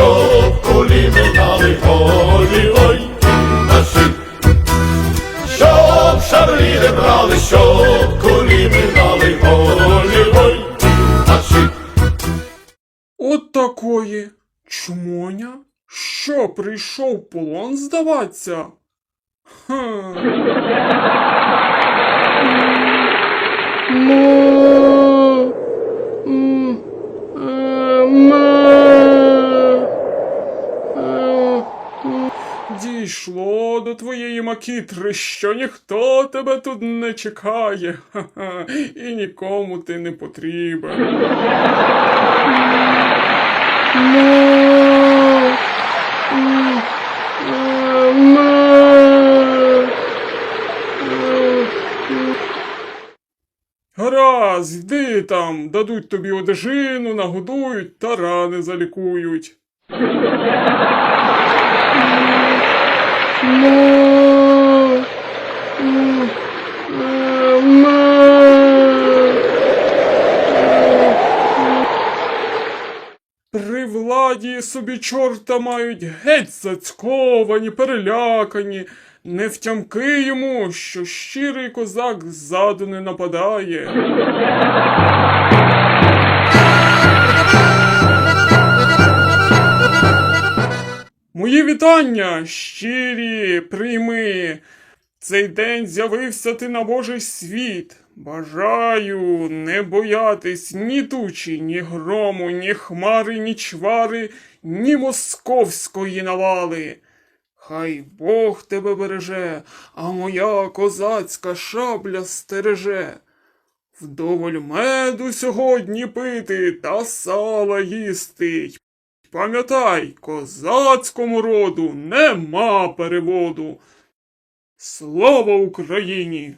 щоб кулі минали голі, ой, наші. Щоб шаблі не брали, щоб кулі минали голі, ой, наші. От такої. Чмоня? Що, прийшов полон здаватися? Хм. Твоєї макітри, що ніхто тебе тут не чекає, Ха-ха, і нікому ти не потрібен. Гаразд, йди там, дадуть тобі одежину, нагодують та рани залікують. При владі собі чорта мають геть зацьковані, перелякані. Не втямки йому, що щирий козак ззаду не нападає. Мої вітання, щирі, прийми. Цей день з'явився ти на Божий світ. Бажаю не боятись ні тучі, ні грому, ні хмари, ні чвари, ні московської навали. Хай Бог тебе береже, а моя козацька шабля стереже. Вдоволь меду сьогодні пити та сала їсти. Пам'ятай, козацькому роду нема переводу. Слава Україні!